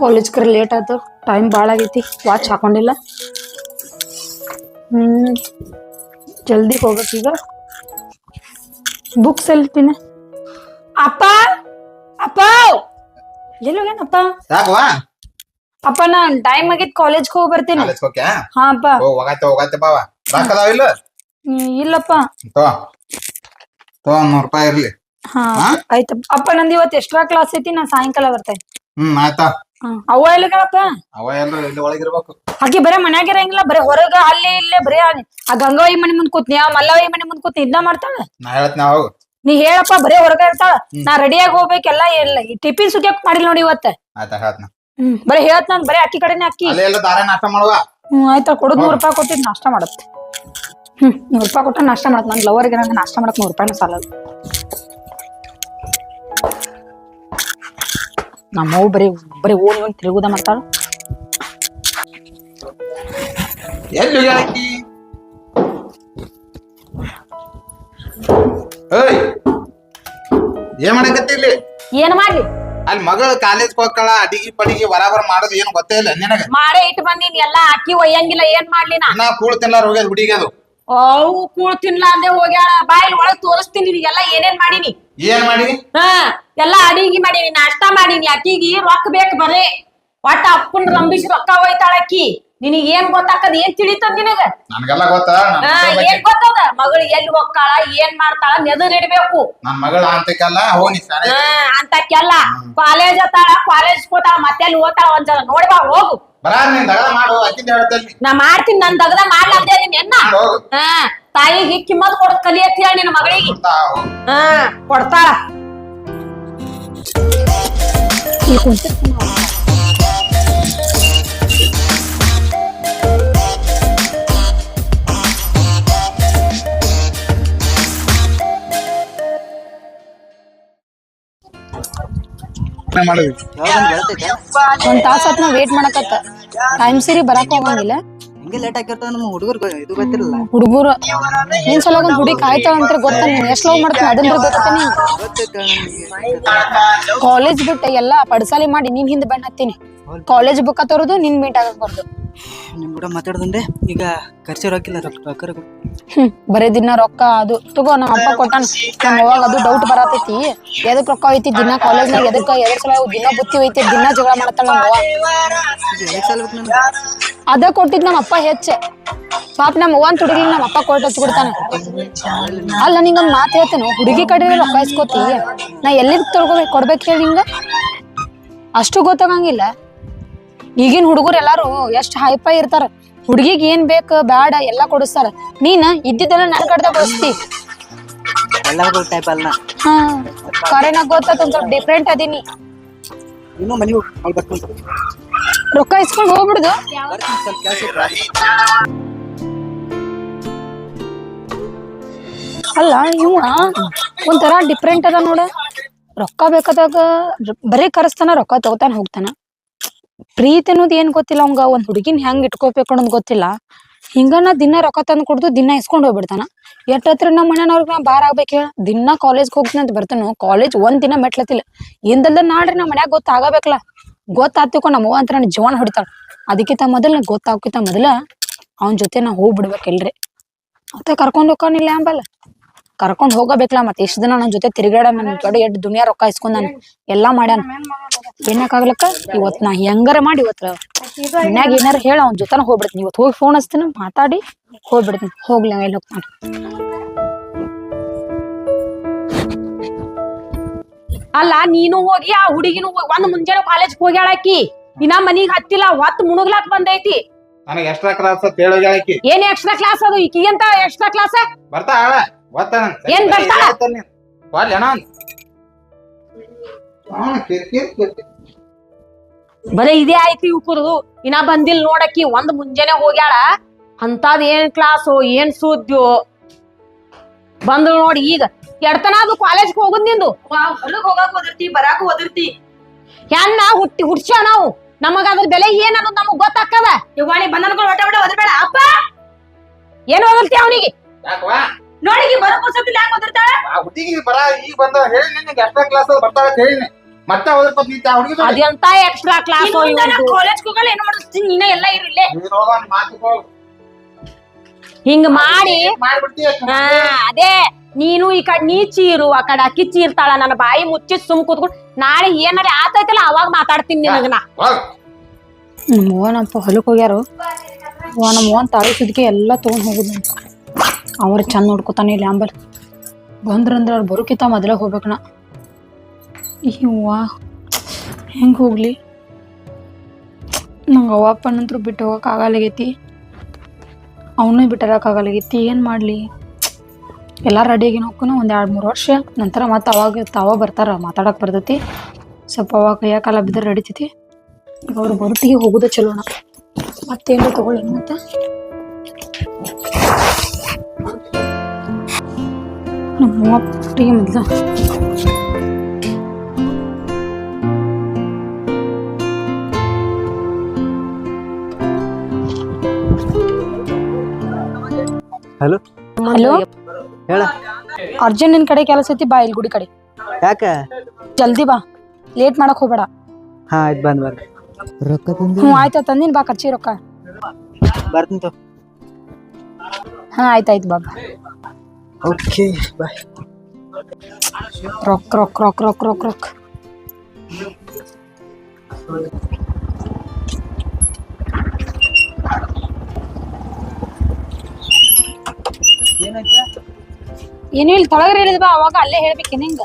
College ಕರೆ late ಆಯ್ತು time ಭಾಳ ಆಗೈತಿ. ವಾಚ್ ಹಾಕೊಂಡಿಲ್ಲ. ಹ್ಮ್. ಜಲ್ದಿ ಹೋಗ್ಬೇಕೀಗ ಬುಕ್ಸ್ ಎಲ್ಪಿನ ಅಪ್ಪ! ಅಪ್ಪ! ಎಲ್ಲೋಗ್ಯಾನಪ್ಪ ಯಾಕವಾ ಅಪ್ಪ? ನಾನ್ ಟೈಮ್ ಆಗಿದ್ ಕಾಲೇಜ್ ಹೋಗಿ ಬರ್ತೀನಿ. ಕಾಲೇಜ್ ಹೋಗ್ಯಾ? ಹಾ ಅಪ್ಪ. ಓ ಹೋಗತ್ತೆ ಹೋಗತ್ತೆ ಬಾವ. ರೊಕ್ಕ ಅದಾವ ಇಲ್ಲ? ಹ್ಮ್, ಇಲ್ಲಪ್ಪ. ತೋ. ತೋ ಒಂದ್ ನೂರ್ ರೂಪಾಯಿ ಇರ್ಲಿ. ಹಾ ಹಾ? ಆಯ್ತಪ್ಪ. ಅಪ್ಪ ನಂದು ಇವತ್ತು ಎಕ್ಸ್ಟ್ರಾ ಕ್ಲಾಸ್ ಐತಿ ನಾ ಸಾಯಂಕಾಲ ಬರ್ತೇನೆ ಹ್ಮ್ ಆಯ್ತಾ. ಅವ್ವ ಎಲ್ಲಿಗಳಪ್ಪ ಅವ ಎಲ್ಲ ಇಲ್ಲಿ ಒಳಗಿರ್ಬೇಕು. ಆಕಿ ಬರೇ ಮನ್ಯಾಗ ಇರಂಗಿಲ್ಲ ಬರೇ ಹೊರಗ ಅಲ್ಲಿ ಇಲ್ಲೇ ಬರೇ ಆ- ಆ ಗಂಗಾವಯಿ ಮನೆ ಮುಂದ್ ಕೂತ್ನಿ ಆ ಮಲ್ಲವಯಿ ಮನೆ ಮುಂದ್ ಕೂತ್ನಿ ಇದ್ನ ಮಾಡ್ತಾಳ? ನಾ ಹೇಳ್ತೀನಿ ಹೋಗು ನೀ ಹೇಳಪ್ಪ ಬರೇ ಹೊರಗ ಇರ್ತಾಳ. ನಾ ರೆಡಿಯಾಗಿ ಹೋಗ್ಬೇಕೆಲ್ಲ ಇಲ್ಲ ಟಿಫಿನ್ ಸುಗ್ಯಾಕ್ ಮಾಡಿಲ್ಲ ನೋಡಿ ಇವತ್ತ. ಆಯ್ತಾ ಹ್ಮ್ ಬರೇ ಹೇಳತ್ ನಾನ್ ಬರೇ ಅಕ್ಕಿ ಕಡೆನೆ ಅಕ್ಕಿ. ಅಲ್ಲೇ ಎಲ್ಲ ದಾರೆ ನಾಷ್ಟ ಮಾಡುವ? ಹ್ಮ್ ಆಯ್ತಾ ಕೊಡುದ್ ನೂರ್ ರೂಪಾಯಿ ಕೊಟ್ಟಿದ್ ನಾಷ್ಟ ಮಾಡತ್ ಹ್ಮ್ ನೂರ್ ರೂಪಾಯಿ ಕೊಟ್ಟ ನಾಷ್ಟ ಮಾಡತ್ ನನ್ ಲವರ್ಗೆ ನಂಗೆ ನಾಷ್ಟ ಮಾಡಕ್ ನೂರ್ ರೂಪಾಯಿನ ಸಾಲಲ್ಲ. ನಮ್ಮವ್ ಬರೀ ಬರೀ ಓಣಿ ಒಂದು ತಿರುಗುದ ಮಾಡ್ತಾಳು ಎಲ್ಲಿ ಏಯ್ ಏನ್ ಮಾಡಕತ್ತಿ ಇಲ್ಲಿ? ಏನ್ ಮಾಡ್ಲಿ? ಅಲ್ಲಿ ಮಗಳು ಕಾಲೇಜ್ ಹೋಗ್ಕಳ ಅಡಿಗೆ ಪಡಿಗೆ ಬರಾಬರ ಮಾಡೋದು ಏನು ಗೊತ್ತೇ ಇಲ್ಲ ನಿನಗ. ಮಾಡೇ ಇಟ್ಟು ಬಂದೀನಿ ಎಲ್ಲಾ ಅಕ್ಕಿ ಒಯ್ಯಂಗಿಲ್ಲ ಏನ್ ಮಾಡ್ಲಿ ನಾ? ನಾ ಕೂಳ್ ತಿನ್ಲಾರ ಹೋಗ್ಯದ ಹುಡುಗಿ ಅದು. ಅವು ಕೂಳ್ ತಿನ್ಲ ಅಂದೆ ಹೋಗ್ಯಾಳ ಬಾಯಿ ಒಳಗ್ ತೋರಿಸ್ತೀನಿ ನಿನಗೆಲ್ಲ ಏನೇನ್ ಮಾಡೀನಿ? ಏನ್ ಮಾಡಿ ಹಾ. ಎಲ್ಲಾ ಅಡಿಗೆ ಮಾಡೀನಿ ನಾಷ್ಟಾ ಮಾಡೀನಿ ಅಕ್ಕಿಗೆ ರೊಕ್ಕ ಬೇಕು ಬರೇ ಒಟ್ಟ ಅಪ್ಪನ್ ರಂಬಿಸಿ ರೊಕ್ಕ ಹೋಯ್ತಾಳ ಅಕ್ಕಿ. ನಿನಗ್ ಏನ್ ಗೊತ್ತಾಕದ್ ಏನ್ ತಿಳಿತದ ನಿನಗ? ನನ್ಗೆಲ್ಲ ಗೊತ್ತ? ಹಾ ಏನ್ ಗೊತ್ತದ? ಮಗಳು ಎಲ್ಲಿ ಹೋಗ್ತಾಳ ಏನ್ ಮಾಡ್ತಾಳ ನೆದರ್ ಇಡ್ಬೇಕು ನನ್ ಮಗಳ ಅಂತಕಲ್ಲ ಹೋಗಿ ಶಾಲೆ ಹಾ ಅಂತಕ್ಕೆಲ್ಲ ಕಾಲೇಜ್ ಅತ್ತಾಳ ಕಾಲೇಜ್ ಹೋತಾಳ ಮತ್ತೆ ಅಲ್ಲಿ ಓದ್ತಾಳ ಒಂದ್ ಜನ ನೋಡಿ ಬಾ ಹೋಗು. ಬರಾರ ನೀನ್ ದಗದ ಮಾಡು ಅಕ್ಕಿಂದ ಹೇಳ್ತೇನೆ ನಾ ಮಾಡ್ತೀನಿ ನನ್ ದಗದ ಮಾಡ್ಲಾ ಅದೀನಿ ಎನ್ನ? ಹಾ ತಾಯಿಗೆ ಕಿಮ್ಮತ್ ಕೊಡದ್ ಕಲಿಯತ್ ಹೇಳ ನಿನ್ನ ಮಗಳಿಗೆ. ಹಾ ಕೊಡ್ತಾಳ. ಏನ್ ಮಾಡುದು ಒಂದ್ ತಾಸ ಆತ್ ನಾ ವೇಟ್ ಮಾಡಕತ್ತ ಟೈಮ್ ಸರಿ ಬರಾಕ್ ಹೋಗಂಗಿಲ್ಲ ಹಿಂಗೆ ಲೇಟ್ ಆಗಿರ್ತಾವ ನಮ್ಮ ಹುಡುಗರು ಇದು ಗೊತ್ತಿರಲ್ಲ. ಹುಡುಗರು ನಿನ್ ಸಲ ಒಂದ್ ಹುಡುಗಿ ಕಾಯ್ತಾಳ ಅಂತ ಗೊತ್ತ ನೀನ್ ಎಷ್ಟ್ ಲವ್ ಮಾಡ್ತಾನ ಅದನ್ನ ಗೊತ್ತೇನೆ ಕಾಲೇಜ್ ಬಿಟ್ಟು ಎಲ್ಲಾ ಪಡಸಾಲಿ ಮಾಡಿ ನಿನ್ ಹಿಂದೆ ಬೆಣ್ಣ ಹತ್ತೀನಿ. ಕಾಲೇಜ್ ಬುಕ್ಕ ತರೋದು ನಿನ್ ಮೀಟ್ ಆಗಕ್ ಬರ್ದು. ನಿಮ್ ಕೂಡ ಮಾತಾಡ್ದಂದ್ರೆ ಈಗ ಖರ್ಚು ರೊಕ್ಕಿಲ್ಲ ರೊಕ್ಕ. ಹ್ಮ್ ಬರೇ ದಿನ ರೊಕ್ಕ ಅದು. ತಗೋ ನಮ್ಮ ಅಪ್ಪ ಕೊಟ್ಟಾನ. ನಮ್ಮ ಅವಾಗ ಅದು ಡೌಟ್ ಬರತೈತಿ. ಎದಕ್ ರೊಕ್ಕ ಐತಿ ದಿನ ಕಾಲೇಜ್ನಾಗ ಎದಕ್ ಎದಕ್ ಸಲ ದಿನ ಬುತ್ತಿ ಐತಿ ದಿನ ಜಗಳ ಮಾಡತ್ತಾಳ ನಮ್ಮ ಅವ್ವ. ಅದ ಕೊಟ್ಟಿದ್ ನಮ್ಮ ಅಪ್ಪ ಹೆಚ್ಚೆ. ಪಾಪ ನಮ್ಮ ಅವ್ವನ್ ತುಡುಗಿ ನಮ್ಮ ಅಪ್ಪ ಕೊಟ್ಟು ಹಚ್ಬಿಡ್ತಾನ ಅಲ್ಲ ನಿಂಗೊಂದ್ ಮಾತು ಹೇಳ್ತೇನೆ. ಹುಡುಗಿ ಕಡೆ ರೊಕ್ಕ ಇಸ್ಕೋತಿ. ನಾ ಎಲ್ಲಿದ್ ತೊಳ್ಕೊಬೇಕು ಕೊಡ್ಬೇಕು ಹೇಳಿ ನಿಂಗ? ಅಷ್ಟು ಗೊತ್ತಾಗಂಗಿಲ್ಲ. ಈಗಿನ ಹುಡುಗರು ಎಲ್ಲಾರು ಎಷ್ಟ್ ಹೈಫೈ ಇರ್ತಾರ. ಹುಡುಗಿಗ್ ಏನ್ ಬೇಕು ಬೇಡ ಎಲ್ಲ ಕೊಡಿಸ್ತಾರ. ನೀನ್ ಇದ್ದಿದ್ದೆಲ್ಲ ನನ್ ಕಡ್ದ ಬಳಸ್ತಿ ಕರೆನಾಗ ಗೊತ್ತಾತ ಒಂದ್ ಸ್ವಲ್ಪ ಡಿಫ್ರೆಂಟ್ ಅದೀನಿ. ಹೋಗಿ ರೊಕ್ಕ ಇಸ್ಕೊಂಡ್ ಹೋಗ್ಬಿಡುದು. ಅಲ್ಲ ಇವ ಒಂಥರ ಡಿಫ್ರೆಂಟ್ ಅದ ನೋಡ. ರೊಕ್ಕ ಬೇಕಾದಾಗ ಬರೀ ಕರೆಸ್ತಾನ, ರೊಕ್ಕ ತಗೋತಾನ, ಹೋಗ್ತಾನ. ಪ್ರೀತಿ ಅನ್ನೋದು ಏನ್ ಗೊತ್ತಿಲ್ಲ ಅವಂಗ, ಒಂದ್ ಹುಡುಗಿನ ಹೆಂಗ್ ಇಟ್ಕೋಬೇಕು ಅನ್ನೋದು ಗೊತ್ತಿಲ್ಲ. ಹಿಂಗನ ದಿನ ರೊಕ್ಕ ತಂದು ಕೊಡ್ದು ದಿನ ಇಸ್ಕೊಂಡ್ ಹೋಗ್ಬಿಡ್ತಾನ. ಎಟ್ ಹತ್ರ ನಮ್ಮ ಮನೆಯವ್ರಿಗೆ ನಾ ಬಾರ್ ಆಗ್ಬೇಕು ದಿನ ಕಾಲೇಜ್ಗೆ ಹೋಗ್ತೀನಿ ಅಂತ ಬರ್ತಾನು ಕಾಲೇಜ್ ಒಂದ್ ದಿನ ಮೆಟ್ಲತ್ತಿಲ್ಲ. ಎಂದಲ್ದ ನಾಡ್ರಿ ನಮ್ಮ ಮನ್ಯಾಗ ಗೊತ್ತಾಗಬೇಕಲ್ಲ. ಗೊತ್ತಾಗ್ತಿಕೊ ನಮ್ಮವ್ವ ಅಂತ ನನ್ನ ಜೀವನ ಹೊಡಿತಾಳ. ಅದಕ್ಕಿಂತ ಮೊದಲ ಗೊತ್ತಾಗ್ಕಿಂತ ಮೊದಲ ಅವನ ಜೊತೆ ನಾ ಹೋಗ್ಬಿಡ್ಬೇಕಿಲ್ರಿ. ಮತ್ತೆ ಕರ್ಕೊಂಡ್ ಹೋಗ್ಕೊಂಡಿಲ್ಲ ಅಂಬಲ್ಲ ಕರ್ಕೊಂಡ್ ಹೋಗಬೇಕಲ್ಲ ಮತ್ತೆ ಇಷ್ಟ ದಿನ ನನ್ನ ಜೊತೆ ತಿರುಗಾಡ ನನ್ ದೊಡ್ಡ ಎಡ್ ದುನಿಯಾ ರೊಕ್ಕ ಇಸ್ಕೊಂಡ್ ನಾನು ಎಲ್ಲಾ ಮಾಡ್ಯಾನ. ಏನಕ್ಕಾಗ್ಲಕ್ಕ ಇವತ್ ನಾ ಹೆಂಗಾರ ಮಾಡಿ ಇವತ್ ಮನ್ಯಾಗ ಏನಾರ ಹೇಳ, ಅವ್ನ ಜೊತೆ ಹೋಗ್ಬಿಡ್ತೀನಿ. ಇವತ್ ಹೋಗಿ ಫೋನ್ ಹಚ್ತೀನಿ, ಮಾತಾಡಿ ಹೋಗ್ಬಿಡ್ತೀನಿ. ಹೋಗ್ಲಿ ಎಲ್ಲಿ ಹೋಗ್ತಾನ ಅಲ್ಲ ನೀನು ಹೋಗಿ ಆ ಹುಡುಗಿನೂ ಹೋಗಿ ಒಂದ್ ಮುಂಜಾನೆ ಕಾಲೇಜ್ ಹೋಗ್ಯಾಳ ಆಕಿ. ಇನ್ನ ಮನಿಗ್ ಹತ್ತಿಲ್ಲ ಹೊತ್ತು ಮುಣುಗ್ಲಾಕ್ ಬಂದೈತಿ. ನನಗೆ ಎಕ್ಸ್ಟ್ರಾ ಕ್ಲಾಸ್ ಅಂತ ಹೇಳಿ ಆಕಿ. ಏನ್ ಎಕ್ಸ್ಟ್ರಾ ಕ್ಲಾಸ್ ಅದು? ಈಕಿ ಎಕ್ಸ್ಟ್ರಾ ಕ್ಲಾಸ್ ಬರ್ತಾ ಆಳ ಗೊತ್ತ ಏನ್ ಬರ್ತಾಳ? ವಾಲ್ಯಣ ಕಿರ್ಕಿರ್ ಕಿರ್ಕಿರ್ ಬರೀ ಇದೇ ಆಯ್ತು ಇವ್ಕುರ್ದು. ಇನ್ನ ಬಂದಿಲ್ ನೋಡಕ್ಕಿ ಒಂದ್ ಮುಂಜಾನೆ ಹೋಗ್ಯಾಳ. ಅಂತದ್ ಏನ್ ಕ್ಲಾಸು ಏನ್ ಸುದ್ದಿಯೋ? ಬಂದು ನೋಡಿ ಈಗ. ಎಡ್ತನ ಅದು ಕಾಲೇಜ್ ಹೋಗುದ್ ನಿಂದು. ಹೊಲಕ್ ಹೋಗಾಕ ಒದರ್ತಿ ಬರಾಕ ಒದರ್ತಿ ಹೆಣ್ಣ ಹುಟ್ಟಿ ಹುಡ್ಸ್ಯಾವ ನಾವು. ನಮಗ ಅದ್ರ ಬೆಲೆ ಏನ್ ಅನ್ನೋದು ನಮಗ್ ಗೊತ್ತಾಕದ ಇವಾಣಿ ಬಂಧನಗಳು ಹೊಟ್ಟೆ ಹೊಟ್ಟೆ ಓದಿರ್ಬೇಡ ಅಪ್ಪ! ಏನ್ ಒದರ್ತಿ ಅವನಿಗೆ? ಯಾಕವಾ ನೋಡಿ ಬರೋ ಪುಸ್ತಕದಲ್ಲಿ ಯಾಕೆ ಓದಿರ್ತಾಳ ಆ ಹುಡುಗಿ ಬರ ಈಗ ಬಂದ ಹೇಳಿ ನಿನಗೆ ಎಕ್ಸ್ಟ್ರಾ ಕ್ಲಾಸ್ ಬರ್ತಾಳ ಅಂತ ಹೇಳಿ ಮತ್ತೆ ಹೋದ್ರ ನಿಂತ ಹುಡುಗಿ ಅದೆಂತ ಎಕ್ಸ್ಟ್ರಾ ಕ್ಲಾಸ್ ಕಾಲೇಜ್ ಹೋಗಲ್ಲ ಏನ್ ಮಾಡ್ತೀನಿ ನೀನ ಎಲ್ಲ ಇರಲ್ಲೇ ಮಾತು ಹಿಂಗ್. ಮಾಡಿ ಮಾಡ್ಬಿಡ್ತೀಯ ಹಾ ಅದೇ ನೀನು ಈ ಕಡೆ ನೀ ಚೀರು ಆ ಕಡೆ ಅಕ್ಕಿ ಚೀರ್ತಾಳ ನನ್ನ ಬಾಯಿ ಮುಚ್ಚಿ ಸುಮ್ ಕೂತ್ಕೊಂಡು ನಾಳೆ ಏನಾರ ಆತೈತಲ್ಲ ಅವಾಗ ಮಾತಾಡ್ತೀನಿ ನಿನಗ ನಾ ಹೋಗ್. ನಮ್ಮ ಹೊಲಕ್ಕೆ ಹೋಗ್ಯಾರು. ಅವ್ವ ನಮ್ಮ ಅವ್ವನ ತಾಳಿ ಸುದ್ಕೆ ಎಲ್ಲ ತೊಗೊಂಡು ಹೋಗುದಂತ ಅವ್ರ ಚಂದ ನೋಡ್ಕೊತಾನೆ ಇಲ್ಲಿ ಅಂಬಲ್. ಬಂದ್ರಂದ್ರೆ ಅವ್ರು ಬರೋಕಿಂತ ಮೊದಲೇ ಹೋಗ್ಬೇಕು ನಾ. ಇವ್ವ ಹೆಂಗೆ ಹೋಗ್ಲಿ? ನಂಗೆ ಅವ್ವ ಅಪ್ಪನಂತರೂ ಬಿಟ್ಟು ಹೋಗಕ್ಕೆ ಆಗಲ್ಲಾಗೈತಿ. ಅವನು ಬಿಟ್ಟಿರೋಕ್ಕಾಗಲ್ಲಾಗೈತಿ ಏನು ಮಾಡಲಿ? ಎಲ್ಲ ರೆಡಿಯಾಗಿ ನೋಕೂ ಒಂದು ಎರಡು ಮೂರು ವರ್ಷ. ನಂತರ ಮತ್ತೆ ಅವಾಗ ತಾವ ಬರ್ತಾರ ಮಾತಾಡಕ್ಕೆ ಬರ್ತೈತಿ. ಸ್ವಲ್ಪ ಅವಾಗ ಕೈಯ ಕಾಲ ಬಿದ್ದರೆ ನಡಿತೈತಿ ಈಗ ಅವ್ರು ಬರುತ್ತಿಗೆ ಹೋಗೋದೇ ಚಲೋಣ ಮತ್ತೇನು ತಗೊಳ್ಳಿ ಮತ್ತೆ? ನಮ್ಮ ಮೂವತ್ತಿಗೆ ಮೊದ್ಲು ಹಲೋ ಹಲೋ ಹೇಳ. ಅರ್ಜೆಂಟ್ ನಿನ್ ಕಡೆ ಕೆಲಸ ಐತಿ ಬಾ ಇಲ್ಲಿ ಗುಡಿ ಕಡೆ. ಯಾಕ? ಜಲ್ದಿ ಬಾ. ಲೇಟ್ ಮಾಡಕ್ ಹೋಗ್ಬೇಡ. ಹಾ ಆಯ್ತು ಬಂದ್ ಬರ್ರಿ. ರೊಕ್ಕ ತಂದಿ? ಹ್ಞೂ ಆಯ್ತಾ ತಂದಿನ್ ಬಾ ಖರ್ಚಿ ರೊಕ್ಕ. ಬರ್ತೀನಿ ತೋ. ಹಾ ಆಯ್ತಾಯ್ತು ಬಾ ಬಾ. ಓಕೆ ಬಾಯ್ ರೊಕ್ಕ ರೊಕ್ಕ ರೊಕ್ಕ ರೊಕ್ಕ ರೊಕ್ಕ ರೊಕ್ಕ ಏನು ಇಲ್ಲಿ ತೊಳಗ್ರಿ ಹೇಳಿದ ಬಾ ಅವಾಗ ಅಲ್ಲೇ ಹೇಳ್ಬೇಕೇನ ಹಿಂಗ.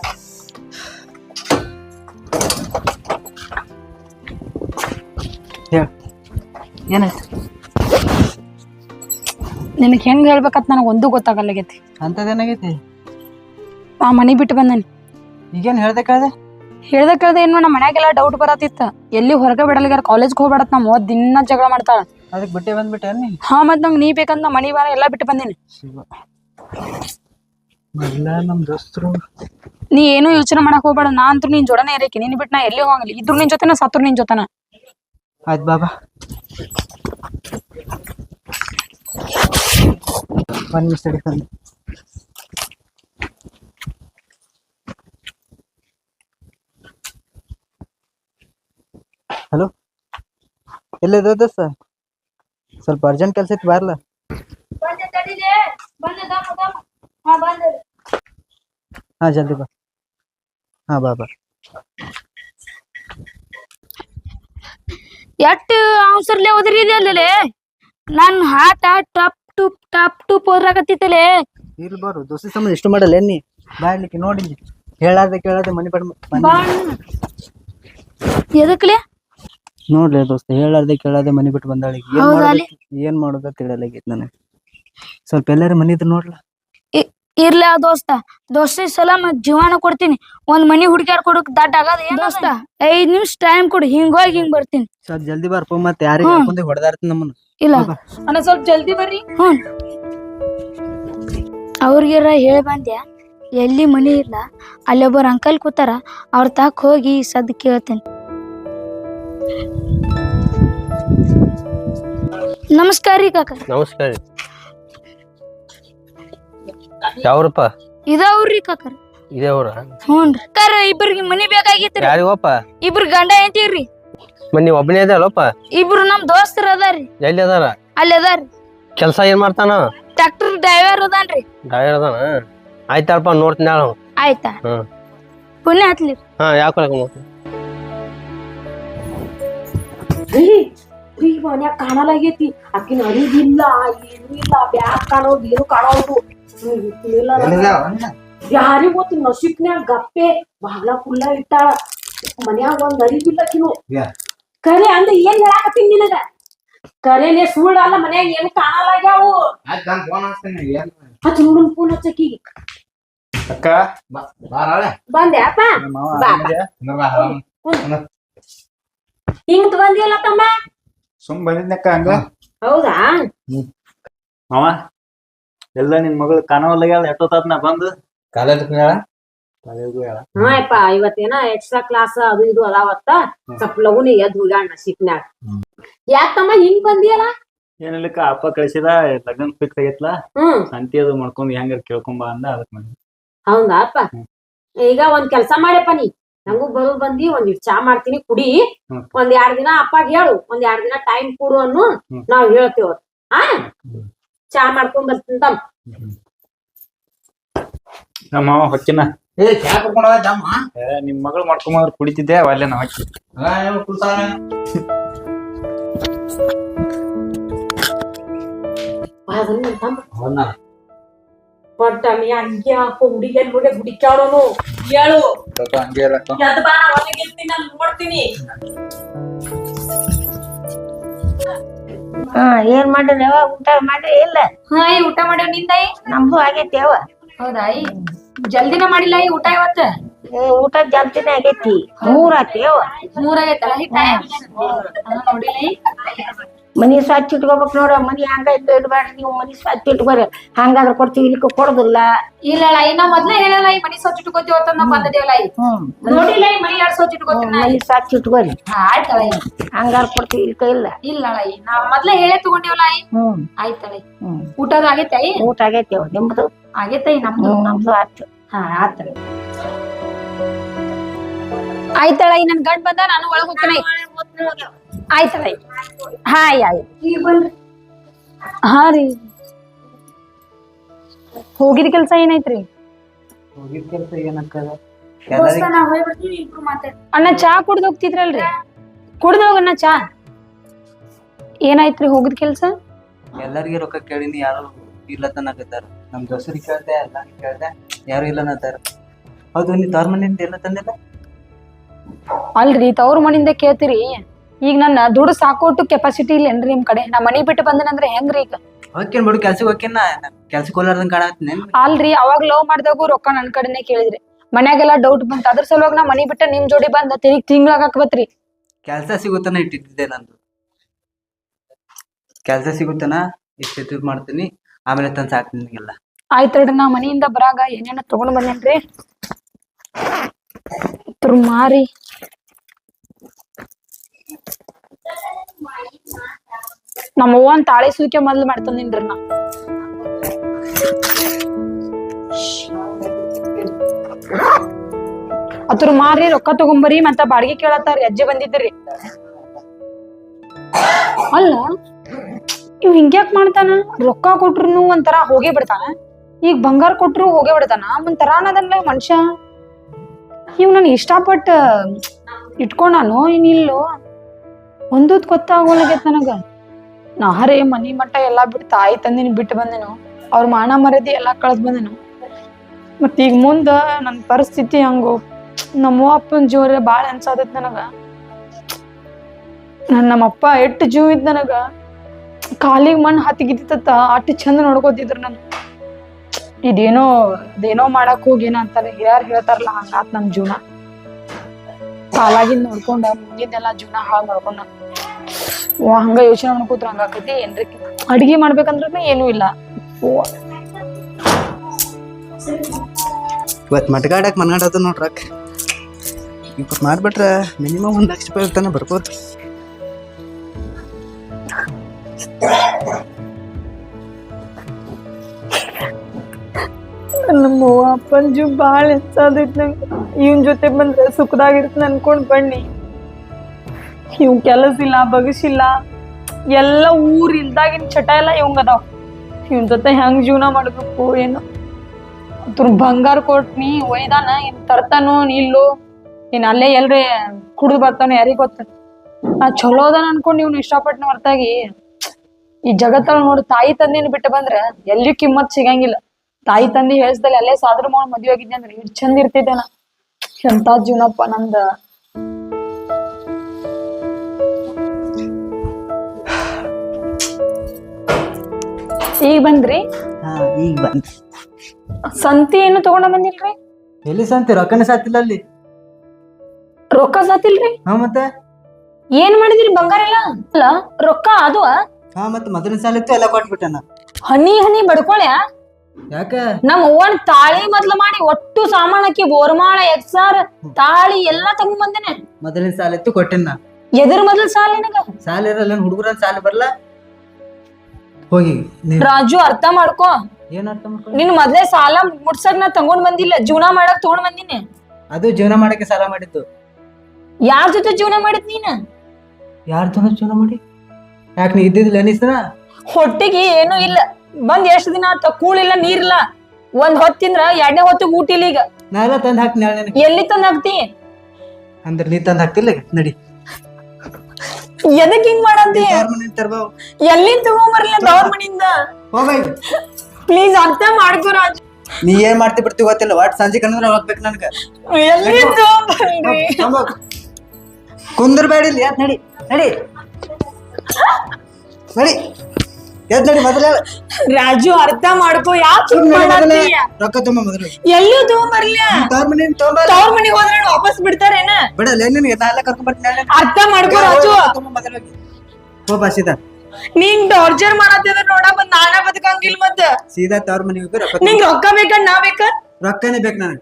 ಏನಾಯ್ತು? ನಿನಗೆ ಹೆಂಗ್ ಹೇಳ್ಬೇಕಂತ ನನಗೆ ಒಂದು ಗೊತ್ತಾಗಲ್ಲಾಗೈತಿ. ಅಂತದೇನಾಗೈತಿ ಆ ಮನೆ ಬಿಟ್ಟು ಬಂದೇನಿ. ಈಗೇನು ಹೇಳ್ದೆ ಕಳ್ದೆ? ಹೇಳ್ದ ಕೇಳ್ದ ಏನು ನಮ್ಮ ಮನ್ಯಾಗೆಲ್ಲ ಡೌಟ್ ಬರತ್ತಿತ್ತ. ಎಲ್ಲಿ ಹೊರಗೆ ಬಿಡಲ್ಗಾರ ಕಾಲೇಜ್ಗೆ ಹೋಗ್ಬೇಡತ್ ನಮ್ಮ ದಿನ ಜಗಳ ಮಾಡ್ತಾಳ. ಅದಕ್ಕೆ ಬಿಟ್ಟೆ ಬಂದ್ಬಿಟ್ಟೆ ನೀ ಹಾ ಮತ್ ನಂಗೆ ನೀ ಬೇಕಂತ ನಾ ಮನಿ ಎಲ್ಲ ಬಿಟ್ಟು ಬಂದೇನಿ. ಮೊದ್ಲ ದೋಸ್ತರು. ನೀ ಏನು ಯೋಚನೆ ಮಾಡಕ್ ಹೋಗ್ಬೇಡ. ನಾ ಅಂತೂ ನಿನ್ ಜೋಡನೆ ಇರಕ್ಕೆ. ನಿನ್ ಬಿಟ್ಟು ನಾ ಎಲ್ಲಿ ಹೋಗಂಗಿಲ್ಲ. ಇದ್ರು ನಿನ್ ಜೊತೆನ ಸತ್ರು ನಿನ್ ಜೊತೆನ? ಆಯ್ತು ಬಾಬಾ. ಒಂದು ನಿಮಿಷ ತಡಿ. ತಂದೆ ಹಲೋ ಎಲ್ಲಿದೆ ದೋಸ್ತ? ಸ್ವಲ್ಪ ಅರ್ಜೆಂಟ್ ಕೆಲಸ ಐತಿ ಬಾರ್ಲ? ಹಾ ಜಲ್ದಿ ಬಾ. ಹಾ ಬಾ ಬಾ. ಎಟ್ ಅವಸರ್ಲೆ ಹೋದ್ರಿ ಅಲ್ಲೇ ನನ್ ಹಾಟ ಟಪ್ ಟುಪ್ ಟಪ್ ಟುಪ್ ಹೋದ್ರಾಕತ್ತಿತ್ತಲೆ ಇಲ್ಲಿ ಬಾರು ದೋಸೆ ಸಂಬಂಧ ಇಷ್ಟು ಮಾಡಲ್ಲ ಎನ್ನಿ? ಬಾಯ್ಲಿಕ್ಕೆ ನೋಡಿ ಹೇಳಾರ್ದೆ ಕೇಳಾರ್ದೆ ಮನೆ ಬಡ ಎದಕ್ಲೆ? ನೋಡ್ಲಿ ದೋಸ್ತ ಹೇಳಾರ್ದೆ ಕೇಳದೆ ಮನಿ ಬಿಟ್ಟು ಬಂದಾಳ. ಏನ್ ಮಾಡುದ ಮಾಡೋದು ಏನ್ ಮಾಡೋದ ತಿಳಿಯಲಾಗೈತಿ ನನಗೆ. ಸ್ವಲ್ಪ ಎಲ್ಲಾರು ಮನಿ ಇದ್ರ ನೋಡ್ಲ? ಆ ದೋಸ್ತ ದೋಸ್ತ ಈ ಸಲ ಮತ್ ಜೀವನ ಕೊಡ್ತೀನಿ. ಒಂದ್ ಮನಿ ಹುಡುಗಿಯರ್ ಕೊಡಕ್ ದಡ್ಡ ಆಗದ ಏನ್ ದೋಸ್ತ ಐದ್ ನಿಮಿಷ ಟೈಮ್ ಕೊಡು ಹಿಂಗ್ ಹೋಗಿ ಹಿಂಗ್ ಬರ್ತೀನಿ. ಸ್ವಲ್ಪ ಜಲ್ದಿ ಬಾರ್ಪ ಮತ್ ಯಾರಿಗೆ. ಹಾಕೊಂಡೆ ಹೊಡೆದಾರ್ತೀನಿ ನಮ್ಮನ್ನ. ಇಲ್ಲ. ಅಣ್ಣ ಸ್ವಲ್ಪ ಜಲ್ದಿ ಬರ್ರಿ. ಹ್ಮ್. ಅವ್ರಿಗೆರ ಹೇಳಿ ಬಂದ್ಯಾ ಎಲ್ಲಿ ಮನಿ ಇಲ್ಲ ಅಲ್ಲೊಬ್ಬರು ಅಂಕಲ್ ಕೂತಾರ ಅವ್ರ ತಾಕ್ ಹೋಗಿ ಸದ್ ಕೇಳ್ತೇನೆ. ನಮಸ್ಕಾರ ರೀ ಕಾಕ. ನಮಸ್ಕಾರ ಯಾವ್ರಪ್ಪ? ಇದಾವ್ರಿ ಕಾಕರ್ ಇದೇ ಅವ್ರ ಇಬ್ರಿಗೆ ಮನಿ ಬೇಕಾಗಿತ್ರಿ. ಯಾರಿಗಪ್ಪ ಇಬ್ರು ಗಂಡ ಎಂತೀವ್ರಿ ಮನಿ ಒಬ್ಬನೇ ಇದಲ್ಲಪ್ಪ ಇಬ್ರು ನಮ್ ದೋಸ್ತರ್ ಅದಾರಿ ಎಲ್ಲಿ ಅದಾರ? ಅಲ್ಲಿ ಅದಾರಿ ಕೆಲಸ ಏನ್ ಮಾಡ್ತಾನ? ಟ್ರ್ಯಾಕ್ಟರ್ ಡ್ರೈವರ್ ಅದಾನ್ರಿ ಡ್ರೈವರ್ ಅದಾನ? ಆಯ್ತಲ್ಪ ನೋಡ್ತೀನಿ ಹೇಳು ಆಯ್ತಾ? ಹ್ಮ್. ಪುಣ್ಯ ಹತ್ಲಿ ಹಾ ಯಾಕೆ ಈಗ ಮನ್ಯಾಗ ಕಾಣಲಾಗೈತಿ. ಆಕಿನ ಅರಿದಿಲ್ಲ ಏನೂ ಇಲ್ಲ ಬ್ಯಾಗ್ ಕಾಣೋದು ಏನು ಕಾಣೋದು. ಯಾರಿಗ್ ಗೊತ್ತು ನಶಿಕ್ನ್ಯಾಗ ಗಪ್ಪೆ ಬಾಗ್ಲ ಕುಲ್ಲ ಇಟ್ಟಾಳ. ಮನ್ಯಾಗ ಒಂದ್ ಅರಿದಿಲ್ಲ ಕಿನು ಯಾ. ಕರೆ ಅಂದ ಏನ್ ಹೇಳಾಕತ್ತೀನಿ ನಿನಗ? ಕರೆನೆ ಸುಳ್ಳಲ್ಲ ಮನ್ಯಾಗ ಏನು ಕಾಣಲಾಗ್ಯಾವು? ಹಚ್ಚ ಹುಡುಗನ್ ಫೋನ್ ಹಚ್ಚಕಿ ಅಕ್ಕ ಬಂದ್ಯಾಪ ಬಾ. ಹಿಂಗ್ ಬಂದಿಯಲ್ಲ ತಮ್ಮ ಸುಮ್ ಬಂದಿದ್ನಕ್ಕ ಹಂಗ ಹೌದಾ ಮಾವ ಎಲ್ಲ ನಿನ್ ಮಗಳು ಕಾಣವಲ್ಲಾಗ್ಯಾಳ ಎಷ್ಟೊತ್ತಾತ್ ನಾ ಬಂದು ಕಾಲೇಜ್ ಕಾಲೇಜ್ಗೂ ಹೇಳ ಹಾ ಯಪ್ಪ ಇವತ್ತೇನ ಎಕ್ಸ್ಟ್ರಾ ಕ್ಲಾಸ್ ಅದು ಇದು ಅದಾವತ್ತ ಸ್ವಲ್ಪ ಲಗುನಿ ಎದ್ ಹೋಗ್ಯಾಳ ಸಿಕ್ನ್ಯಾಗ ಯಾಕಮ್ಮ ಹಿಂಗ್ ಬಂದಿಯಲ್ಲ ಏನಿಲ್ಲಕ್ಕ ಅಪ್ಪ ಕಳ್ಸಿದ ಲಗ್ನ ಫಿಕ್ಸ್ ಆಗೈತ್ಲ ಹ್ಮ್ ಸಂತಿ ಅದು ಮಾಡ್ಕೊಂಡು ಹೆಂಗಾರ ಕೇಳ್ಕೊಂಬ ಅಂದ ಅದಕ್ ಬಂದೆ ಹೌದಾ ಅಪ್ಪ ಈಗ ಒಂದ್ ಕೆಲ್ಸ ಮಾಡಪ್ಪ ನೀ ಹೆಂಗೂ ಬರೋ ಬಂದಿ ಒಂದ್ ಚಾ ಮಾಡ್ತೀನಿ ಕುಡಿ. ಒಂದ್ ಎರಡ್ ದಿನ ಅಪ್ಪಾಗ ಹೇಳು ಒಂದ್ ಎರಡ್ ದಿನ ಟೈಮ್ ಕೊಡು ಅನ್ನು. ನಾವ್ ಹೇಳ್ತೇವ ಆ ಚಾ ಮಾಡ್ಕೊಂಡ್ ಬರ್ತೀನಿ ತಮ್ಮ. ನಮ್ಮ ಮಾವ ಹೊಕ್ಕಿನ? ಏ ಚಾ ಕರ್ಕೊಂಡ್ ಹೋದ ಏ, ನಿಮ್ ಮಗಳು ಮಾಡ್ಕೊಂಬಂದ್ರೆ ಕುಡಿತಿದ್ದೆ ಅಲ್ಲೇ ನಾವ್ ಹಾಕಿ. ಅದನ್ನ ತಮ್ಮ. ಒಟ್ಟ ನೀ ಹಂಗೆ ಹಾಕೋ ಹುಡುಗಿಯರ್ ನೋಡಿ ಹುಡುಕ್ಯಾಡೋನು ಹೇಳು ಹಂಗೆ ಇರಕ್ಕ ಎದ್ ಬಾ ಒಳಗಿರ್ತೀನಿ ನಾನು ನೋಡ್ತೀನಿ ಹಾ ಏನ್ ಮಾಡ್ರಿ ಯಾವ ಊಟ ಮಾಡ್ರಿ ಇಲ್ಲ ಹಾ ಈ ಊಟ ಮಾಡ್ಯಾವ ನಿಂದೈ ನಮ್ದು ಆಗೈತಿ ಅವ ಹೌದಾ ಈ ಜಲ್ದಿನ ಮಾಡಿಲ್ಲ ಈ ಊಟ ಇವತ್ತ ಊಟ ಜಲ್ದಿನ ಆಗೈತಿ ಮೂರ್ ಆತಿ ಯಾವ ಮೂರಾಗೈತಲ್ಲ ಈ ಟೈಮ್ ನೋಡಿಲ್ಲ ಈ? ಮನಿ ಸ್ವಚ್ಛ ಇಟ್ಕೋಬೇಕು ನೋಡ ಮನಿ ಹಂಗ ಇಟ್ಟು ಇಡ್ಬೇಡ್ರಿ ನೀವು ಮನಿ ಸ್ವಚ್ಛ ಇಟ್ಕೋರಿ. ಹಂಗಾದ್ರೆ ಕೊಡ್ತೀವಿ ಇಲ್ಲಿ ಕೊಡೋದಿಲ್ಲ. ಇಲ್ಲ ಅಲ್ಲ ನಾ ಮೊದ್ಲೇ ಹೇಳಲ್ಲ ಈ ಮನಿ ಸ್ವಚ್ಛ ಇಟ್ಕೋತೀವಿ ಅಂತ ನಾವು ಬಂದದೇವಲ್ಲ ಹ್ಮ್. ನೋಡಿಲ್ಲ ಈ ಮನಿ ಎರಡ್ ಸ್ವಚ್ಛ ಇಟ್ಕೋತೀನಿ ನಾ. ಮನಿ ಸ್ವಚ್ಛ ಇಟ್ಕೋರಿ. ಹಾ ಆಯ್ತಲ್ಲ ಹಂಗಾರ ಕೊಡ್ತೀವಿ ಇಲ್ಲಿ ಇಲ್ಲ ಇಲ್ಲ ಅಲ್ಲ ಈ ನಾ ಮೊದ್ಲೇ ಹೇಳೇ ತಗೊಂಡೇವಲ್ಲ ಈ. ಹ್ಮ್. ಆಯ್ತಲ್ಲ. ಹ್ಮ್. ಊಟದ ಆಗೈತೆ ಈ? ಊಟ ಆಗೈತಿ ಯಾವ ನಿಮ್ದು? ಆಗೈತೆ ನಮ್ದು? ಹ್ಮ್ ನಮ್ದು ಆಯ್ತು. ಹಾ ಆತಲ್ಲ ಆಯ್ತಳ ಈ ನನ್ ಗಂಡ ಬಂದ ನಾನು ಒಳಗ್ ಹೋಗ್ತೀನಿ. ಈ. ಹಾ ಆಯ್ ಆಯ್ ಹಾ ರೀ. ಹೋಗಿದ ಕೆಲ್ಸ ಏನೈತ್ರಿ? ಹೋಗಿದ್ ಕೆಲ್ಸ ಏನಕ್ಕದ ಅಣ್ಣ ಚಾ ಕುಡ್ದು ಹೋಗ್ತಿದ್ರಲ್ರಿ? ಕುಡ್ದು ಹೋಗಣ್ಣ ಚಾ. ಏನಾಯ್ತ್ರಿ ಹೋಗಿದ ಕೆಲ್ಸ? ಎಲ್ಲರಿಗೆ ರೊಕ್ಕ ಕೇಳಿನಿ ಯಾರು ಇಲ್ಲ ತನ್ನಕತ್ತಾರ ನಮ್ ದೋಸರಿ ಕೇಳ್ದೆ ಎಲ್ಲ ಕೇಳ್ದೆ ಯಾರು ಇಲ್ಲ ಅನ್ನತ್ತಾರ ಹೌದು ನೀ ತವ್ರ ಮನೆಯಿಂದ ಎಲ್ಲ ತಂದಿಲ್ಲ? ಅಲ್ರಿ ತವ್ರ ಮನಿಂದ ಕೇಳ್ತೀರಿ. ಈಗ ನನ್ನ ದುಡ್ಡು ಸಾಕೋಟು ಕೆಪಾಸಿಟಿ ಇಲ್ಲೇನ್ರಿ ನಿಮ್ ಕಡೆ? ನಾ ಮನಿ ಬಿಟ್ಟು ಬಂದನಂದ್ರೆ ಹೆಂಗ್ರಿ ಈಗ? ಹೋಗ್ಕೇನ್ ಬಿಡು ಕೆಲ್ಸಕ್ಕೆ ಹೋಗ್ಕೇನ ಕೆಲ್ಸಕ್ಕೆ ಅಲ್ರಿ ಅವಾಗ ಲವ್ ಮಾಡ್ದಾಗು ರೊಕ್ಕ ನನ್ ಕಡೆನೆ ಕೇಳಿದ್ರಿ. ಮನ್ಯಾಗೆಲ್ಲ ಡೌಟ್ ಬಂತ. ಅದ್ರ ಸಲುವಾಗಿ ನಾ ಮನಿ ಬಿಟ್ಟ ನಿಮ್ ಜೋಡಿ ಬಂದ ತಿರುಗಿ ತಿಂಗ್ಳಾಗ ಹಾಕ್ಬತ್ರಿ. ಕೆಲ್ಸ ಸಿಗುತ್ತಾನ ಇಟ್ಟಿದ್ದೆ ನಂದು. ಕೆಲ್ಸ ಸಿಗುತ್ತಾನ ಇಷ್ಟು ಇದು ಮಾಡ್ತೀನಿ. ಆಮೇಲೆ ತಂದು ಸಾಕ್ತೀನಿ ನಿನಗೆಲ್ಲ ಆಯ್ತಲ್ರಿ ನಾ ಮನೆಯಿಂದ ಬರಾಗ ಏನೇನ ತಗೊಂಡ್ ಬಂದೇನ್ರಿ? ಇದ್ರ ನಮ್ಮ ತಾಳೆ ತಾಳಿ ಸುಲಿಕೆ ಮೊದ್ಲು ಮಾಡ್ತಂದಿನ್ರಿ ನಾ. ಅದ್ರ ಮಾರಿ ರೊಕ್ಕ ತಗೊಂಬರಿ ಮತ್ತ ಬಾಡಿಗೆ ಕೇಳತ್ತಾರ, ಅಜ್ಜಿ ಬಂದಿದ್ರಿ. ಅಲ್ಲ, ಇವ್ ಹಿಂಗ್ಯಾಕ್ ಮಾಡ್ತಾನ? ರೊಕ್ಕ ಕೊಟ್ರು ಒಂಥರ ಹೋಗೇ ಬಿಡ್ತಾನ. ಈಗ ಬಂಗಾರ ಕೊಟ್ರು ಹೋಗೇ ಬಿಡ್ತಾನ. ಒಂಥರ ಅನ್ನೋದಲ್ಲ ಮನುಷ್ಯ. ಇವ್ ನನ್ ಇಷ್ಟಪಟ್ಟ ಇಟ್ಕೊಂಡಾನು ಇನ್ನಿಲ್ಲೋ ಒಂದೂದ್ ಗೊತ್ತಾಗೋಲಾಗೈತ್ ನನಗ. ನಾರೇ ಮನಿ ಮಟ್ಟ ಎಲ್ಲಾ ಬಿಟ್ಟು ತಾಯಿ ತಂದಿನ ಬಿಟ್ಟು ಬಂದೆನು, ಅವ್ರ ಮಾನ ಮರದಿ ಎಲ್ಲಾ ಕಳ್ದ್ ಬಂದೆನು. ಮತ್ ಈಗ ಮುಂದ ನನ್ ಪರಿಸ್ಥಿತಿ ಹಂಗು ನಮ್ಮ ಅಪ್ಪನ ಜೀವನ ಬಾಳ ಅನ್ಸಾದತ್ ನನಗ. ನನ್ ನಮ್ಮಪ್ಪ ಎಟ್ಟು ಜೀವ ಇದ್ ನನಗ, ಕಾಲಿಗೆ ಮಣ್ಣು ಹತ್ತಿಗಿತ್ತ ಅಷ್ಟು ಚಂದ ನೋಡ್ಕೋತಿದ್ರು ನಾನು. ಇದೇನೋ ಇದೇನೋ ಮಾಡಕ್ ಹೋಗಿ ಏನೋ ಅಂತಾರೆ, ಹಿರಿಯರ್ ಹೇಳ್ತಾರಲ್ಲ, ಹಂಗಾತ್ ನಮ್ ಜೀವನ. ಕಾಲಾಗಿಂದ ನೋಡ್ಕೊಂಡ ಮುಂದಿದ್ದೆಲ್ಲ ಜೀವನ ಹಾಳು ಮಾಡ್ಕೊಂಡ. ಹಂಗ ಯೋಚನೆ ಮಾಡ್ಕೋತ್ರ ಹಂಗಾಕತಿ ಏನ್ರಿ? ಅಡಿಗೆ ಮಾಡ್ಬೇಕಂದ್ರೂ ಏನೂ ಇಲ್ಲ. ಇವತ್ತು ಮಟ್ಗಾಡಕ್ ಮನ್ಗಾಡದ ನೋಡ್ರಕ್ ಇವತ್ತು ಮಾಡ್ಬಿಟ್ರೆ ಮಿನಿಮಮ್ ಒಂದ್ ಲಕ್ಷ ರೂಪಾಯಿ ತನಕ ಬರ್ಬೋದು. ನಮ್ಮ ಅಪ್ಪನ ಜೀವ ಭಾಳ ಹೆಚ್ಚಾದೈತ್ ನಂಗೆ. ಇವನ್ ಜೊತೆ ಬಂದ್ರೆ ಸುಖದಾಗಿರ್ತನ ಅನ್ಕೊಂಡ್ ಬನ್ನಿ. ಇವ್ ಕೆಲಸ ಇಲ್ಲ ಬಗಸಿಲ್ಲ ಎಲ್ಲ ಊರ್ ಇಲ್ದಾಗಿನ ಚಟ ಎಲ್ಲ ಇವಂಗ್ ಅದಾವ. ಇವನ್ ಜೊತೆ ಹೆಂಗ್ ಜೀವನ ಮಾಡ್ಬೇಕು, ಏನು? ಅದ್ರ ಬಂಗಾರ ಕೊಟ್ನಿ ಒಯ್ದಾನ ಏನ್ ತರ್ತಾನೋ ನಿಲ್ಲು ಏನ್ ಅಲ್ಲೇ ಎಲ್ರಿ ಕುಡ್ದು ಬರ್ತಾನೋ, ಯಾರಿಗ್ ಗೊತ್ತ? ನಾ ಚಲೋ ಅದಾನ ಅನ್ಕೊಂಡ್ ಇವ್ನ ಇಷ್ಟಪಟ್ನ ಹೊರತಾಗಿ, ಈ ಜಗತ್ತಲ್ಲಿ ನೋಡು ತಾಯಿ ತಂದಿನ ಬಿಟ್ಟು ಬಂದ್ರ ಎಲ್ಲಿ ಕಿಮ್ಮತ್ ಸಿಗಂಗಿಲ್ಲ. ತಾಯಿ ತಂದಿ ಹೇಳ್ಸ್ದಲ್ಲಿ ಅಲ್ಲೇ ಸಾದ್ರ ಮಾಡ್ ಮದ್ವೆ ಆಗಿದ್ದೆ ಅಂದ್ರೆ ಇಷ್ಟ್ ಚಂದ ಇರ್ತಿದ್ದೇನ ನಾ. ಎಂತ ಜೀವನಪ್ಪ ನಂದ. ಈಗ ಬಂದ್ರಿ? ಹಾ ಈಗ ಬಂದ್. ಸಂತಿ ಏನು ತಗೊಂಡ ಬಂದಿಲ್ರಿ? ಎಲ್ಲಿ ಸಂತಿ? ರೊಕ್ಕನ ಸಾತಿಲ್ಲ ಅಲ್ಲಿ. ರೊಕ್ಕ ಸಾತಿಲ್ರಿ ಹಾ ಮತ್ತೆ? ಏನ್ ಮಾಡಿದ್ರಿ ಬಂಗಾರ ಎಲ್ಲ? ಅಲ್ಲ ರೊಕ್ಕ ಅದು ಹಾ ಮತ್ತೆ ಮೊದಲಿನ ಸಾಲ ಇತ್ತು ಎಲ್ಲ ಕೊಟ್ಬಿಟ್ಟನ. ಹನಿ ಹನಿ ಬಡ್ಕೊಳ್ಯಾ? ಯಾಕ? ನಮ್ಮ ಅವ್ವನ್ ತಾಳಿ ಮೊದ್ಲು ಮಾಡಿ ಒಟ್ಟು ಸಾಮಾನಕ್ಕೆ ಬೋರ್ಮಾಳ ಎಕ್ಸಾರ್ ತಾಳಿ ಎಲ್ಲಾ ತಗೊಂಡ್ ಬಂದೇನೆ. ಮೊದಲಿನ ಸಾಲ ಇತ್ತು ಕೊಟ್ಟಿನ. ಎದ್ರ ಮೊದಲ್ ಸಾಲ ನಿನಗ? ಸಾಲ ಇರಲ್ಲ ಹುಡುಗರ ಸಾಲ ಬರಲ್ಲ ಹೋಗಿ ರಾಜು ಅರ್ಥ ಮಾಡ್ಕೋ. ಏನ್ ಅರ್ಥ ನಿನ್ ಮೊದ್ಲೇ ಸಾಲ ಮುಟ್ಸಕ್ ನಾ ತಗೊಂಡ್ ಬಂದಿಲ್ಲ ಜೀವನ ಮಾಡಕ್ ತಗೊಂಡ್ ಬಂದಿನಿ. ಅದು ಜೀವನ ಮಾಡಕ್ಕೆ ಸಾಲ ಮಾಡಿದ್ದು. ಯಾರ ಜೊತೆ ಜೀವನ ಮಾಡಿದ್ ನೀನ್? ಯಾರ ಜನ ಜೀವನ ಮಾಡಿ? ಯಾಕೆ ನೀ ಇದ್ದಿದ್ದಿಲ್ಲ ಅನಿಸ್ತನ ಹೊಟ್ಟಿಗೆ ಏನೂ ಇಲ್ಲ. ಬಂದ್ ಎಷ್ಟ್ ದಿನ ಆತ ಕೂಳಿಲ್ಲ ನೀರಿಲ್ಲ ಒಂದ್ ಹೊತ್ ತಿಂದ್ರ ಎರಡನೇ ಹೊತ್ತಿಗೆ ಊಟ ಇಲ್ಲ ಈಗ. ನಾ ಎಲ್ಲ ತಂದು ಹಾಕ್ತೀನಿ ಹೇಳ ನಿನಗೆ. ಎಲ್ಲಿ ತಂದ್ ಹಾಕ್ತಿ? ಅಂದ್ರೆ ನೀ ತಂದ್ ಹಾಕ್ತಿಲ್ಲ ಈಗ? ನಡಿ. ಎದಕ್ ಹಿಂಗ್ ಮಾಡಂತಿ? ಎಲ್ಲಿಂದ ತಗೊಂಬರ್ಲಿ ಅವ್ರ ಮನಿಂದ ಹೋಗ ಪ್ಲೀಸ್ ಅರ್ಥ ಮಾಡ್ಕೋ ರಾಜ್. ನೀ ಏನ್ ಮಾಡ್ತಿ ಬಿಡ್ತಿ ಗೊತ್ತಿಲ್ಲ. ಒಟ್ ಸಂಜೆ ಕನ್ನಡ ಹೋಗ್ಬೇಕು ನನ್ಗ. ಎಲ್ಲಿಂದ ತಗೊಂಬರ್ಲಿ ಕುಂದರ್ಬೇಡಿ ನಡಿ ನಡಿ. ನಡಿ. ಎದ್ ನಡಿ ಮೊದಲ ರಾಜು ಅರ್ಥ ಮಾಡ್ಕೋ ಯಾಕೆ ಹಿಂಗ್ ಮಾಡತ್ತೀಯ? ರೊಕ್ಕ ತುಂಬ ಮೊದಲು. ಎಲ್ಲೂ ತಗೊಂಬರ್ಲಿ ತಾರ್ ಮನೆ ತೊಂಬ ತವ್ರ ಮನಿಗ್ ಹೋದ್ರೆ ವಾಪಸ್ ಬಿಡ್ತಾರೇನ? ಬಿಡಲ್ಲ ನಿನಗೆ ನಾ ಎಲ್ಲ ಕರ್ಕೊಂಡ್ ಬರ್ತೀನಿ ಅರ್ಥ ಮಾಡ್ಕೋ ರಾಜು. ಹೋಗ ಸೀದಾ. ನೀನ್ ಟಾರ್ಚರ್ ಮಾಡತ್ತಿದ್ರ ನೋಡ ಬಂದ್ ನಾನ ಬದುಕಂಗಿಲ್ಲ ಮತ್ತ. ಸೀದಾ ತವ್ರ ಮನೆಗೆ ಹೋಗಿ ರೊಕ್ಕ ನಿಂಗ್ ರೊಕ್ಕ ಬೇಕ ನಾ ಬೇಕ? ತೊಂಬ. ರೊಕ್ಕನೇ ಬೇಕು ನನಗೆ.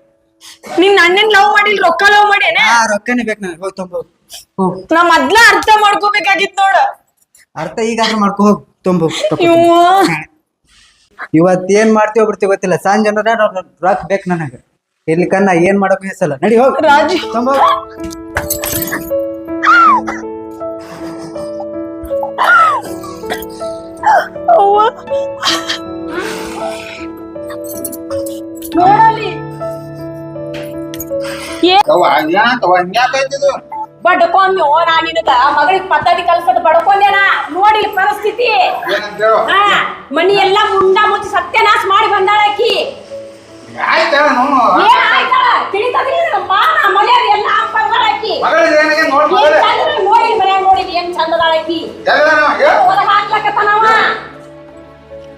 ನಿನ್ ಅಣ್ಣನ್ ಲವ್ ಮಾಡಿಲ್ ರೊಕ್ಕ ಲವ್ ಮಾಡೇನ ಆ ರೊಕ್ಕನೇ ಬೇಕು ನನಗೆ. ಹೋಗಿ ತೊಂಬ ನಾ ಮೊದ್ಲ ಅರ್ಥ ಮಾಡ್ಕೋಬೇಕಾಗಿತ್ ನೋಡ. ಅರ್ಥ ಈಗಾದ್ರೂ ಮಾಡ್ಕೋ ಹೋಗ್. ತುಂಬ ಇವ್ವ ಇವತ್ ಏನ್ ಮಾಡ್ತೀವೋ ಬಿಡ್ತೀವಿ ಗೊತ್ತಿಲ್ಲ. ಸಂಜೆ ಅಂದ್ರೆ ರೊಕ್ಕ ಬೇಕು ನನಗೆ. ಇಲ್ಲಿ ಕನ್ನ ಏನ್ ಮಾಡಕ್ ಹೆಸಲ್ಲ ನಡಿ ಹೋಗ್. ರಾಜು. ತುಂಬ ಅವ್ವ ನೋಡಲಿ. ಯವ್ವ, ಏನಾತವ್ವ ಹಿಂಗ್ಯಾಕೈತಿದು ಬಡ್ಕೊಂಡ್ ನಾ ನಿನಗ ಮಗಳಿಗೆ ಪದ್ಧತಿ ಕಲ್ಸದ್ ಬಡ್ಕೊಂಡೇನ? ನೋಡಿ ಪರಿಸ್ಥಿತಿ? ಹಾ ಮನಿ ಎಲ್ಲಾ ಮುಂಡ ಮುಚ್ಚಿ ಸತ್ಯನಾಶ ಮಾಡಿ ಬಂದಾಳ ಆಕಿ. ಆಯ್ತ ಹೇಳು ನೋಡು. ಏನ್ ಆಯ್ತಾಳ? ತಿಳಿತದ್ರಿ ಮಾನ ಮರ್ಯಾದೆ ಎಲ್ಲ ಬಂದಾಳ ಆಕಿ. ಮಗಳಿಗೆ ಏನಾಗೆ ನೋಡ್ ಏನ್ ಮಗಳೇ ಚಂದ ನೋಡಿ ಮನ್ಯಾಗ ನೋಡಿದ್ ಏನ್ ಚಂದದಾಳ ಆಕಿ. ಎಲ್ಲಾನು ಹೇಳು ಹೊರಗ್ ಹಾಕ್ಲಕತ್ತಾನವ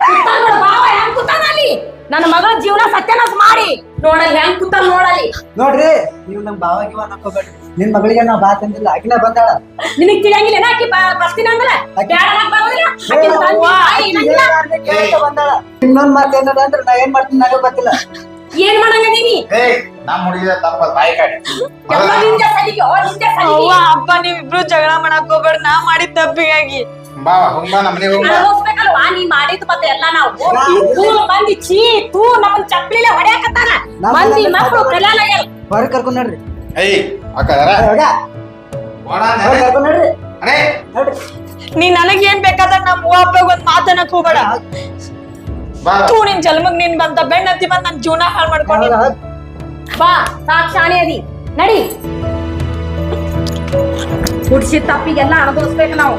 ಕೂತಾನ್ ನೋಡು ಬಾವ ಹೆಂಗ್ ಕೂತಾನ ಅಲ್ಲಿ? ನನ್ನ ಮಗಳ ಜೀವನ ಸತ್ಯನಾಶ ಮಾಡಿ. ನೋಡಲ್ಲಿ ಹೆಂಗ್ ಕುತ್ತ ನೋಡಲಿ. ನೋಡ್ರಿ ನೀವು ನಮ್ ಭಾವ ಅನ್ನಕೋಬೇಡ್ರಿ ನಿನ್ ಮಗಳಿಗೆ ನಾವ್ ಬಾ ತಂದಿಲ್ಲ ಆಕಿನ ಬಂದಾಳ. ನಿನಗ್ ತಿಳಿಯಂಗಿಲ್ಲ ಆಕಿ ಬ- ಬರ್ತೀನಿ ಅಂದ್ರ. ಬಂದಾಳ. ಇನ್ನೊಂದ್ ಮಾತು ಏನದ ಅಂದ್ರೆ ನಾ ಏನ್ ಮಾಡ್ತೀನಿ ನನಗೆ ಗೊತ್ತಿಲ್ಲ. ಏನ್ ಮಾಡಂಗದೀನಿ ಏಯ್ ನಮ್ಮ ಹುಡುಗಿದ ತಪ್ಪ ಬಾಯಿ ಕಾಡಿ. ಅಪ್ಪ ನೀವಿಬ್ರು ಜಗಳ ಮಾಡಕ್ ಹೋಗ್ಬೇಡ ನಾ ಮಾಡಿದ ತಪ್ಪಿಗಾಗಿ. ಬಾ ನಮ್ಮ ಮನೆಗೆ ನೀ ಮಾಡಿದ್ ಮತ್ತೆ ಎಲ್ಲ ನಾವು. ಮಂದಿ ಚೀ ತೂ ನಮ್ಮನ್ ಹೊಡೆಯಕತ್ತಾರ ಮಂದಿ ಮಕ್ಕಳು ಕಲ್ಯಾಣ ಹೊರಗೆ ಕರ್ಕೊಂಡ್ ನೋಡ್ರಿ. ಏಯ್ ನೀ ನನಗ್ ಏನ್ ಬೇಕಾದ್ರೆ ನಮ್ಮ ಅವ್ವ ಅಪ್ಪಗ್ ಒಂದ್ ಮಾತನ್ನಕ್ ಹೋಗ್ಬೇಡ ಬಾ. ತೂ ನಿನ್ ಜನ್ಮಗ್ ನೀನ್ ಬಂತ ಬೆಣ್ಣತ್ತಿ ಬಂದ್ ನನ್ ಜೀವನ ಹಾಳ್ ಮಾಡ್ಕೊಂಡಿ. ಬಾ ಸಾಕ್ಷಾಣಿ ಅದಿ. ನಡಿ. ಹುಡ್ಸಿದ ತಪ್ಪಿಗೆಲ್ಲ ಅನುಭವಿಸ್ಬೇಕು ನಾವು.